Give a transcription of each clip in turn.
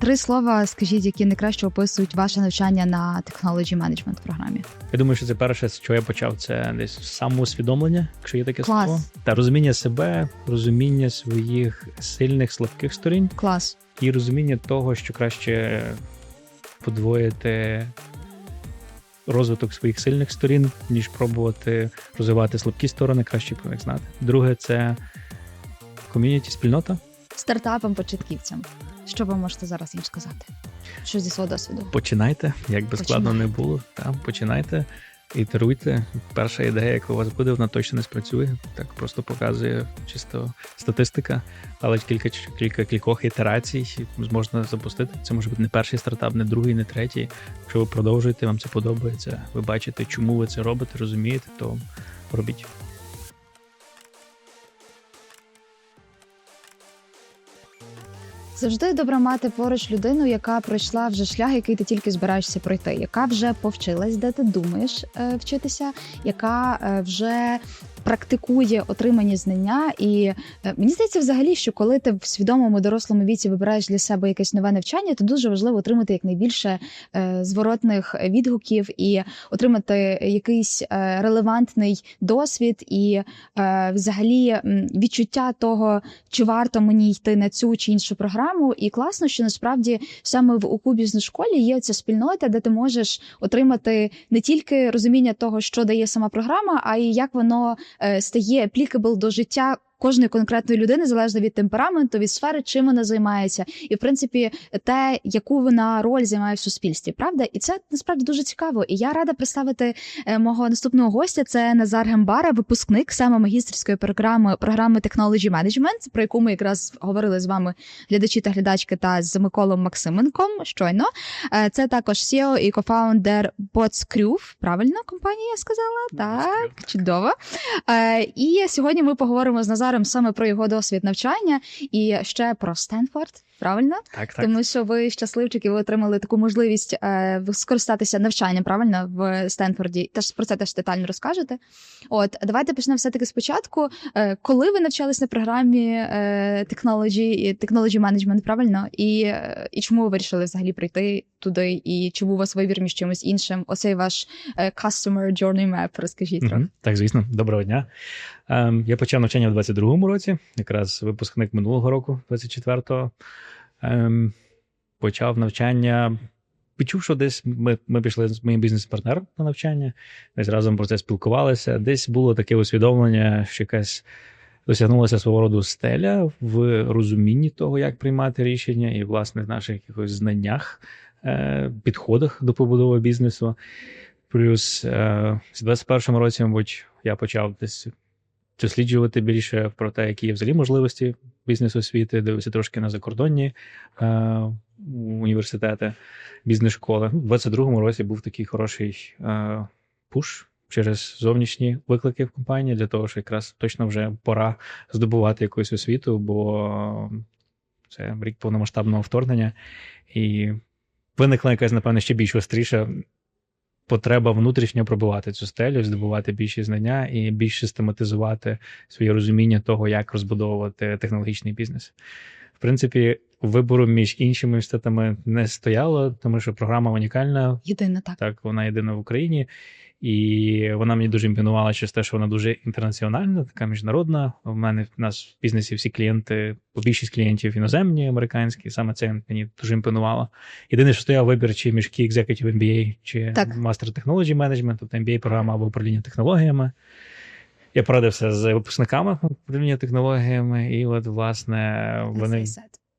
Три слова, скажіть, які найкраще описують ваше навчання на Technology Management програмі. Я думаю, що це перше, з чого я почав, це десь самоусвідомлення, якщо є таке Клас. слово. Та розуміння себе, розуміння своїх сильних, слабких сторін Клас. і розуміння того, що краще подвоїти розвиток своїх сильних сторін, ніж пробувати розвивати слабкі сторони, краще про них знати. Друге, це ком'юніті, спільнота. Стартапам, початківцям. Що ви можете зараз їм сказати? Що зі свого досвіду? Починайте, як би складно не було. Там починайте, ітеруйте. Перша ідея, яка у вас буде, вона точно не спрацює. Так просто показує чисто статистика, але кілька кілька кількох ітерацій можна запустити. Це може бути не перший стартап, не другий, не третій. Якщо ви продовжуєте, вам це подобається. Ви бачите, чому ви це робите, розумієте, то робіть. Завжди добре мати поруч людину, яка пройшла вже шлях, який ти тільки збираєшся пройти, яка вже повчилась, де ти думаєш е, вчитися, яка е, вже практикує отримані знання. І е, мені здається, взагалі, що коли ти в свідомому дорослому віці вибираєш для себе якесь нове навчання, то дуже важливо отримати якнайбільше е, зворотних відгуків і отримати якийсь е, релевантний досвід і взагалі відчуття того, чи варто мені йти на цю чи іншу програму. І класно, що насправді саме в УКУ бізнес-школі є ця спільнота, де ти можеш отримати не тільки розуміння того, що дає сама програма, а й як воно стає applicable до життя. Кожної конкретної людини залежно від темпераменту, від сфери, чим вона займається, і в принципі те, яку вона роль займає в суспільстві, правда, і це насправді дуже цікаво. І я рада представити е, мого наступного гостя. Це Назар Гембара, випускник саме магістерської програми програми Technology Management, про яку ми якраз говорили з вами глядачі та глядачки та з Миколом Максименком. Щойно Е, це також CEO і кофаундер Botscrew, Правильно компанія я сказала? Так, чудово. Е, І сьогодні ми поговоримо з Назаром саме про його досвід навчання і ще про Стенфорд. Правильно, Так, так. тому що ви щасливчики, ви отримали таку можливість е, скористатися навчанням правильно в Стенфорді. Теж про це теж детально розкажете. От давайте почнемо все таки спочатку. Е, коли ви навчались на програмі е, Technology, і Technology Management, правильно? І, е, і чому ви вирішили взагалі прийти туди? І чи був у вас вибір між чимось іншим? Оцей ваш е, Customer Journey Map, розкажіть трохи. Так, звісно, доброго дня. Ем, я почав навчання в 22-му році, якраз випускник минулого року, 24-го. Ем, почав навчання. Відчув, що десь ми, ми пішли з моїм бізнес-партнером на навчання, десь разом про це спілкувалися. Десь було таке усвідомлення, що якась досягнулася свого роду стеля в розумінні того, як приймати рішення, і, власне, в наших якихось знаннях, підходах до побудови бізнесу. Плюс е, в 21-му році, мабуть, я почав десь досліджувати більше про те, які є взагалі можливості бізнес освіти, дивився трошки на закордонні е, університети, бізнес-школи. У 22-му році був такий хороший е, пуш через зовнішні виклики в компанії для того, що якраз точно вже пора здобувати якусь освіту, бо це рік повномасштабного вторгнення, і виникла якась, напевно, ще більш остріша потреба внутрішньо пробувати цю стелю, здобувати більші знання і більш систематизувати своє розуміння того, як розбудовувати технологічний бізнес. В принципі, вибору між іншими університетами не стояло, тому що програма унікальна, Єдине так. так вона єдина в Україні, і вона мені дуже імпонувала через те, що вона дуже інтернаціональна, така міжнародна. У мене в нас в бізнесі всі клієнти, більшість клієнтів іноземні, американські. Саме це мені дуже імпонувало. Єдине, що стояв вибір, чи між Key Executive MBA, чи Так. Master Technology Management, тобто MBA програма або управління технологіями. Я порадився з випускниками управління технологіями, і от, власне, вони.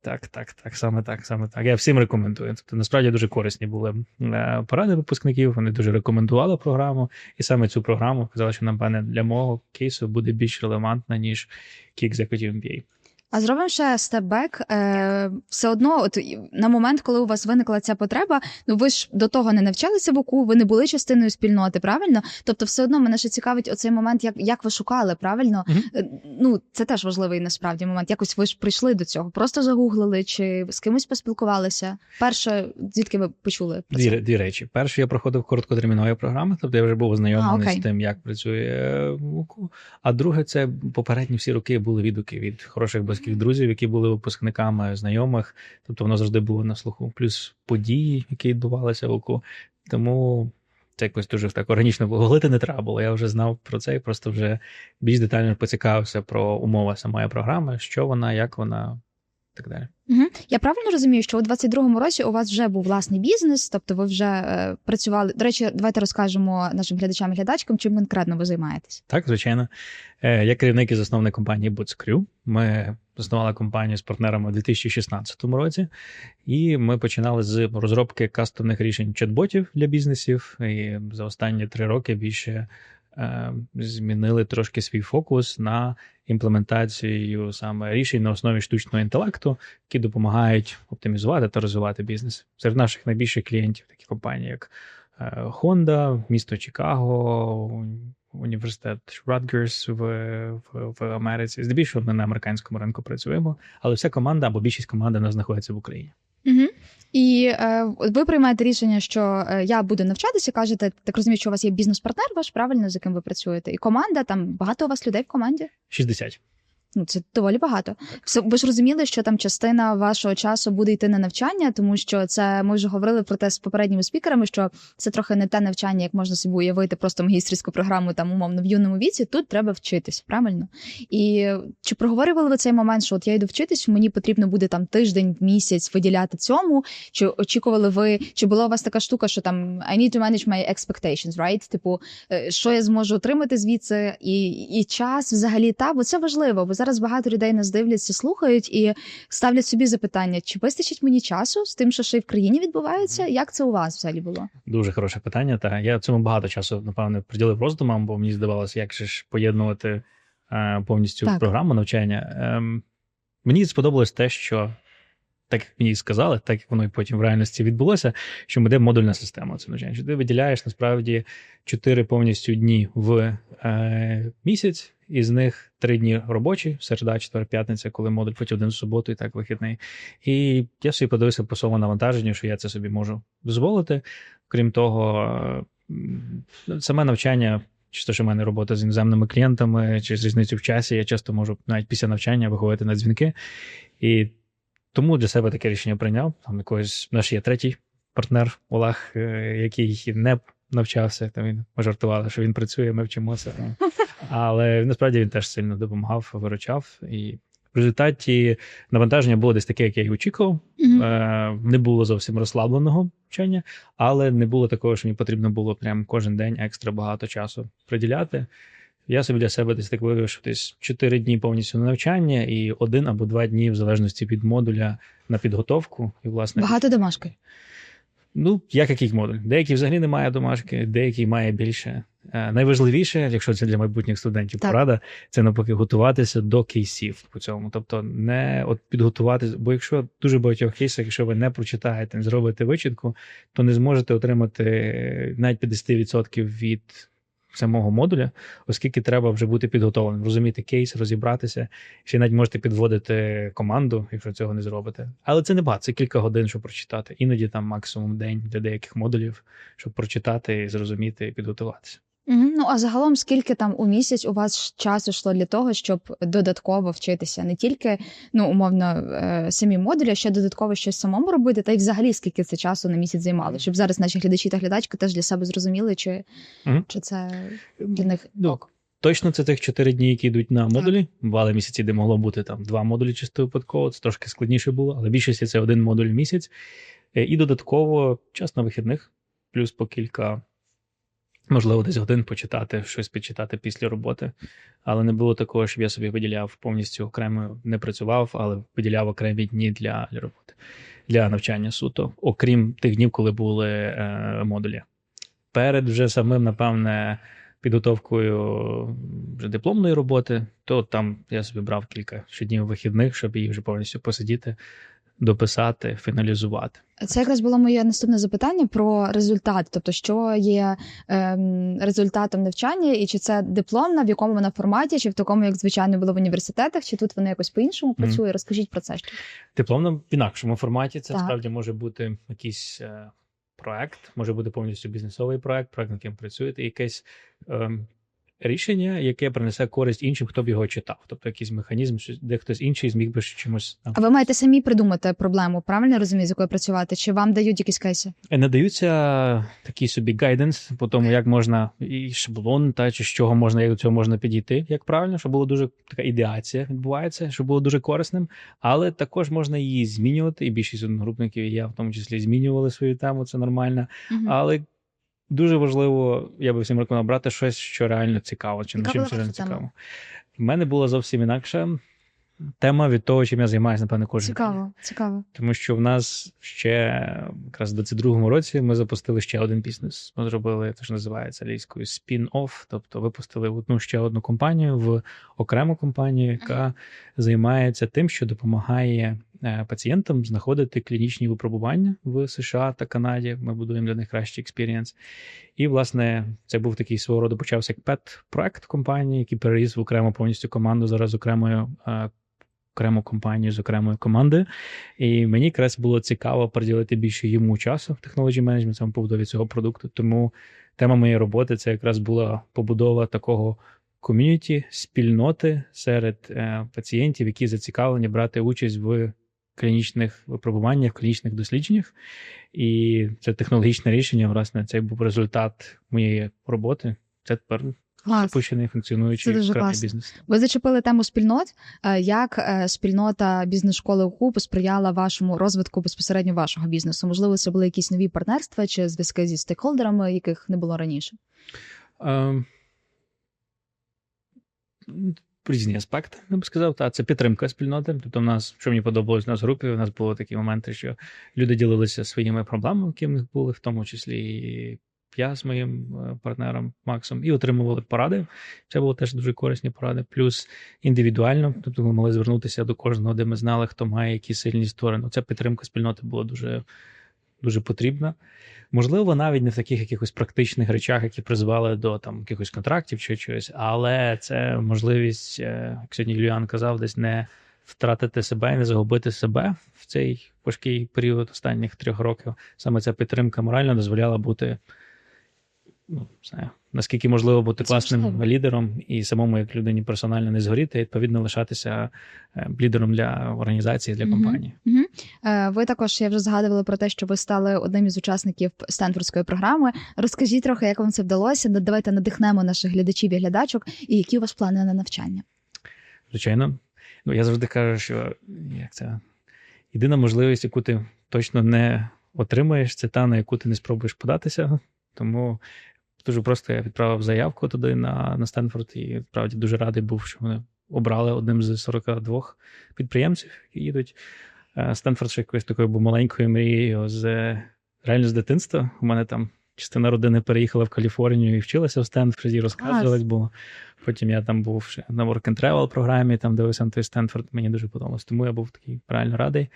Так, так, так, саме так, саме так. Я всім рекомендую. Тобто, насправді дуже корисні були е, поради випускників. Вони дуже рекомендували програму, і саме цю програму казали, що напевне для мого кейсу буде більш релевантна, ніж Kick Executive MBA. А зробимо ще степ-бек. Е, все одно, от на момент, коли у вас виникла ця потреба, ну ви ж до того не навчалися в УКУ, ви не були частиною спільноти, правильно? Тобто, все одно мене ще цікавить оцей момент, як, як ви шукали, правильно? Е, Ну, це теж важливий насправді момент. Якось ви ж прийшли до цього, просто загуглили чи з кимось поспілкувалися. Перше, звідки ви почули про це? Дві, дві речі. Перше, я проходив короткотермінові програми, тобто я вже був ознайомлений з тим, як працює ВУКУ. А друге, це попередні всі роки були відгуки від хороших близьких друзів, які були випускниками, знайомих. Тобто воно завжди було на слуху. Плюс події, які відбувалися в ОКУ. Тому це якось дуже так органічно було. Голити не треба було. Я вже знав про це і просто вже більш детально поцікавився про умови самої програми, що вона, як вона, так далі. Угу. Я правильно розумію, що у 22-му році у вас вже був власний бізнес, тобто ви вже е, працювали. До речі, давайте розкажемо нашим глядачам і глядачкам, чим конкретно ви займаєтесь. Так, звичайно. Е, Я керівник і засновник компанії Bootscrew. Ми заснували компанію з партнерами у 2016 році, і ми починали з розробки кастомних рішень чат-ботів для бізнесів. І за останні три роки більше змінили трошки свій фокус на імплементацію саме рішень на основі штучного інтелекту, які допомагають оптимізувати та розвивати бізнес. Серед наших найбільших клієнтів такі компанії, як е, Honda, місто Чикаго, університет Rutgers в, в, в Америці. Здебільшого ми на американському ринку працюємо, але вся команда або більшість команди у нас знаходиться в Україні. І е, ви приймаєте рішення, що е, я буду навчатися, кажете, так розумію, що у вас є бізнес-партнер ваш, правильно, з яким ви працюєте, і команда, там багато у вас людей в команді? 60. Ну, це доволі багато. Все, ви ж розуміли, що там частина вашого часу буде йти на навчання, тому що це ми вже говорили про те з попередніми спікерами, що це трохи не те навчання, як можна собі уявити просто магістрську програму там умовно в юному віці. Тут треба вчитись, правильно? І чи проговорювали ви цей момент, що от я йду вчитись, мені потрібно буде там тиждень, місяць виділяти цьому? Чи очікували ви, чи була у вас така штука, що там I need to manage my expectations, right? Типу, е, що я зможу отримати звідси, і, і час взагалі та, бо це важливо, бо зараз багато людей нас дивляться, слухають і ставлять собі запитання: чи вистачить мені часу з тим, що ще й в країні відбувається? Як це у вас взагалі було? Дуже хороше питання. Та я цьому багато часу, напевно, приділив роздумам, бо мені здавалося, як же ж поєднувати е, повністю Так. програму навчання. Е, мені сподобалось те, що так як мені сказали, так як воно і потім в реальності відбулося, що буде модульна система. Це навчання. Що ти виділяєш насправді чотири повністю дні в е, місяць, із них три дні робочі, середа, четвер, п'ятниця, коли модуль, потім один в суботу і так вихідний. І я собі подивився по своєму навантаженню, що я це собі можу дозволити. Крім того, саме навчання. Чисто, що в мене робота з іноземними клієнтами чи з різницю в часі, я часто можу навіть після навчання виходити на дзвінки. І тому для себе таке рішення прийняв. Там якогось наш є третій партнер Олег, е, який не навчався. Там він ми жартували, що він працює, ми вчимося. Але насправді він теж сильно допомагав, виручав. І в результаті навантаження було десь таке, як я і очікував. Е, Не було зовсім розслабленого вчення, але не було такого, що мені потрібно було прям кожен день екстра багато часу приділяти. Я собі для себе десь так вивів, що десь 4 дні повністю на навчання і один або два дні, в залежності від модуля, на підготовку. І, власне, Багато домашки. Ну, як який модуль. Деякий взагалі не має домашки, деякий має більше. Е, Найважливіше, якщо це для майбутніх студентів Так. порада, це навпаки готуватися до кейсів по цьому. Тобто не от підготуватися, бо якщо в дуже багатьох кейсах, якщо ви не прочитаєте, не зробите вичітку, то не зможете отримати е, навіть 50% від самого модуля, оскільки треба вже бути підготовленим, розуміти кейс, розібратися. Ще навіть можете підводити команду, якщо цього не зробите. Але це не багато, це кілька годин, щоб прочитати. Іноді там максимум день для деяких модулів, щоб прочитати, зрозуміти і підготуватися. Угу. Ну а загалом, скільки там у місяць у вас часу йшло для того, щоб додатково вчитися, не тільки ну умовно е, самі модулі, а ще додатково щось самому робити, та й взагалі скільки це часу на місяць займало, щоб зараз наші глядачі та глядачки теж для себе зрозуміли, чи, Мгм. чи це для них Ну, ок. Точно це тих 4 дні, які йдуть на модулі. Бували місяці, де могло бути там два модулі чисто випадково, це трошки складніше було, але більшості це один модуль в місяць. Е, І додатково час на вихідних, плюс по кілька, можливо, десь годин почитати, щось почитати після роботи. Але не було такого, щоб я собі виділяв повністю окремо, не працював, але виділяв окремі дні для, для роботи, для навчання суто, окрім тих днів, коли були е, модулі. Перед вже самим, напевне, підготовкою вже дипломної роботи, то там я собі брав кілька ще днів вихідних, щоб її вже повністю посидіти, дописати, фіналізувати. Це якраз було моє наступне запитання про результат, тобто, що є ем, результатом навчання, і чи це дипломна, в якому вона форматі, чи в такому, як звичайно було в університетах, чи тут воно якось по-іншому працює? Розкажіть про це ще. Дипломна в інакшому форматі це Так. справді може бути якийсь е, проект, може бути повністю бізнесовий проект, проект, над яким працюєте, і якесь ем, рішення, яке принесе користь іншим, хто б його читав. Тобто якийсь механізм, що- де хтось інший зміг би чимось там. А ви маєте самі придумати проблему, правильно розумію, з якою працювати? Чи вам дають якісь кейси? Надаються такий собі гайденс по тому, як можна і шаблон, та чи з чого можна, як до цього можна підійти, як правильно, щоб було дуже така ідеація відбувається, щоб було дуже корисним, але також можна її змінювати. І більшість одногрупників, і я в тому числі змінювали свою тему, це нормально. Мгм. Але дуже важливо, я би всім рекомендував брати щось, що реально цікаво, чи на чим це реально цікаво. В мене була зовсім інакша тема від того, чим я займаюся, напевно, кожен. день. Цікаво, цікаво. Тому що в нас ще якраз в 22-му році ми запустили ще один бізнес. Ми зробили те, що називається англійською spin-off, тобто випустили одну ще одну компанію в окрему компанію, яка займається тим, що допомагає пацієнтам знаходити клінічні випробування в США та Канаді. Ми будуємо для них кращий експірієнс. І, власне, це був такий свого роду почався як пет-проект компанії, який переріс в окрему повністю команду зараз окремою. е, Окрему компанію з окремої команди, і мені якраз було цікаво приділити більше йому часу в технологі менеджмент, саме побудові цього продукту. Тому тема моєї роботи це якраз була побудова такого ком'юніті, спільноти серед е, пацієнтів, які зацікавлені брати участь в клінічних випробуваннях, клінічних дослідженнях. І це технологічне рішення, власне, це був результат моєї роботи. Це тепер Клас. запущений, функціонуючий Це дуже класно. бізнес. Ви зачепили тему спільнот. Е, Як е, спільнота бізнес-школи УКУ посприяла вашому розвитку безпосередньо вашого бізнесу? Можливо, це були якісь нові партнерства чи зв'язки зі стейкхолдерами, яких не було раніше? Різні аспекти, я би сказав. Та це підтримка спільноти. Тобто, в нас, що мені подобалось в нас в групі, у нас були такі моменти, що люди ділилися своїми проблемами, які в них були, в тому числі і я з моїм е, партнером Максом, і отримували поради. Це було теж дуже корисні поради. Плюс індивідуально, тобто ми могли звернутися до кожного, де ми знали, хто має які сильні сторони. Ця підтримка спільноти була дуже, дуже потрібна. Можливо, навіть не в таких якихось практичних речах, які призвали до там якихось контрактів чи чогось, але це можливість, е, як сьогодні Юліан казав, десь не втратити себе не загубити себе в цей важкий період останніх трьох років. Саме ця підтримка морально дозволяла бути, ну, знаю, наскільки можливо бути Це класним важливо. лідером і самому як людині персонально не згоріти, і відповідно лишатися е, лідером для організації, для компанії. Угу. Ви також я вже згадувала про те, що ви стали одним із учасників Стенфордської програми. Розкажіть трохи, як вам це вдалося. Давайте надихнемо наших глядачів і глядачок, і які у вас плани на навчання. Звичайно. Ну, я завжди кажу, що як це єдина можливість, яку ти точно не отримаєш, це та, на яку ти не спробуєш податися. Тому дуже просто я відправив заявку туди на, на Стенфорд, і справді дуже радий був, що мене обрали одним з 42 підприємців, які їдуть. Стенфорд ще якоюсь такою був маленькою мрією з реально з дитинства. У мене там частина родини переїхала в Каліфорнію і вчилася в Стенфорді, розказували було. Потім я там був ще на Work and Travel програмі, там дивився на той Стенфорд, мені дуже подобалось. Тому я був такий реально радий.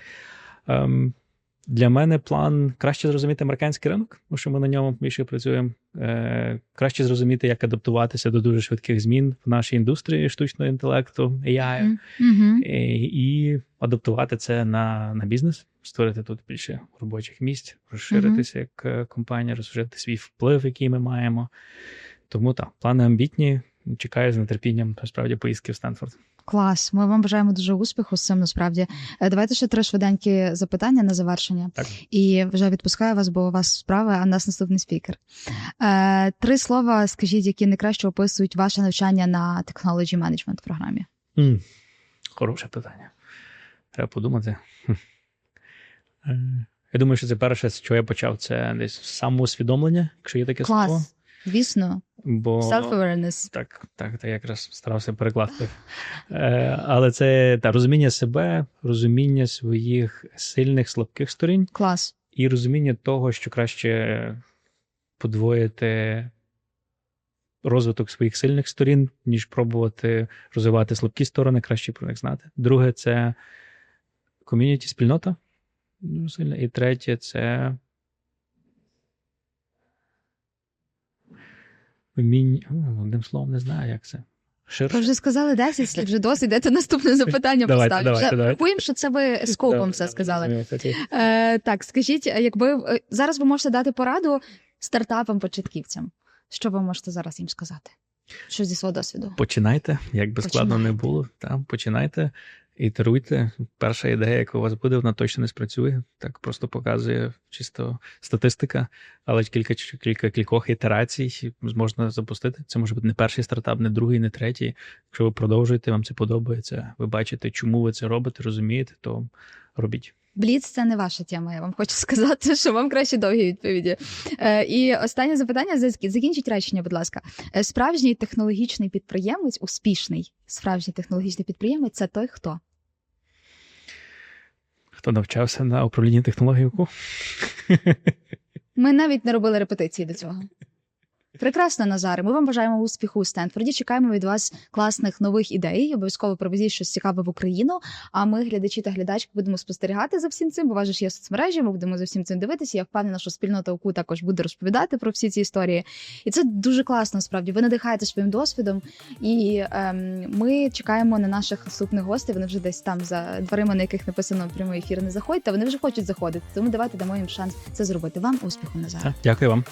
Для мене план краще зрозуміти американський ринок, тому що ми на ньому більше працюємо. Е, краще зрозуміти, як адаптуватися до дуже швидких змін в нашій індустрії штучного інтелекту, AI, Угу. е, і адаптувати це на, на бізнес, створити тут більше робочих місць, розширитися як е, компанія, розширити свій вплив, який ми маємо. Тому так, плани амбітні. Чекаю з нетерпінням насправді поїздки в Стенфорд. Клас. Ми вам бажаємо дуже успіху з цим. Насправді, Е, давайте ще три швиденькі запитання на завершення. Так. І вже відпускаю вас, бо у вас справа, а у нас наступний спікер. Е, три слова, скажіть, які найкраще описують ваше навчання на Technology Management програмі. М, Хороше питання. Треба подумати. Е, Я думаю, що це перше, з чого я почав, це десь самоусвідомлення, якщо є таке слово. Звісно, Бо self-awareness. так, так, так, якраз старався перекласти. Е, Але це та, розуміння себе, розуміння своїх сильних, слабких сторін, Клас. і розуміння того, що краще подвоїти розвиток своїх сильних сторін, ніж пробувати розвивати слабкі сторони, краще про них знати. Друге, це ком'юніті, спільнота. І третє це. О, Одним словом, не знаю, як це. Ширше. Ви вже сказали 10 слів, вже досить. Дайте наступне запитання Давайте, поставлю. давайте, Вже давайте. Рахуємо, що це ви скопом все сказали. Е, так, скажіть, якби е, зараз ви можете дати пораду стартапам-початківцям. Що ви можете зараз їм сказати? Що зі свого досвіду? Починайте, як би складно не було. Там починайте, ітеруйте. Перша ідея, яка у вас буде, вона точно не спрацює. Так просто показує чисто статистика, але кілька кілька кількох ітерацій можна запустити. Це може бути не перший стартап, не другий, не третій. Якщо ви продовжуєте, вам це подобається. Ви бачите, чому ви це робите, розумієте, то робіть. Бліц це не ваша тема. Я вам хочу сказати, що вам краще довгі відповіді. Е, і останнє запитання зак- закінчіть речення, будь ласка. Е, Справжній технологічний підприємець, успішний справжній технологічний підприємець це той, хто Хто навчався на управлінні технологією? ми навіть не робили репетиції до цього. Прекрасно, Назаре. Ми вам бажаємо успіху у Стенфорді. Чекаємо від вас класних нових ідей. Обов'язково привезіть щось цікаве в Україну. А ми, глядачі та глядачки, будемо спостерігати за всім цим. Бо у є соцмережі. Ми будемо за всім цим дивитися. Я впевнена, що спільнота УКУ також буде розповідати про всі ці історії. І це дуже класно. Справді ви надихаєте своїм досвідом. І ем, ми чекаємо на наших наступних гостей. Вони вже десь там за дверима, на яких написано прямий ефір. Не заходьте. Вони вже хочуть заходити. Тому давайте дамо їм шанс це зробити. Вам успіху Назаре. Дякую вам.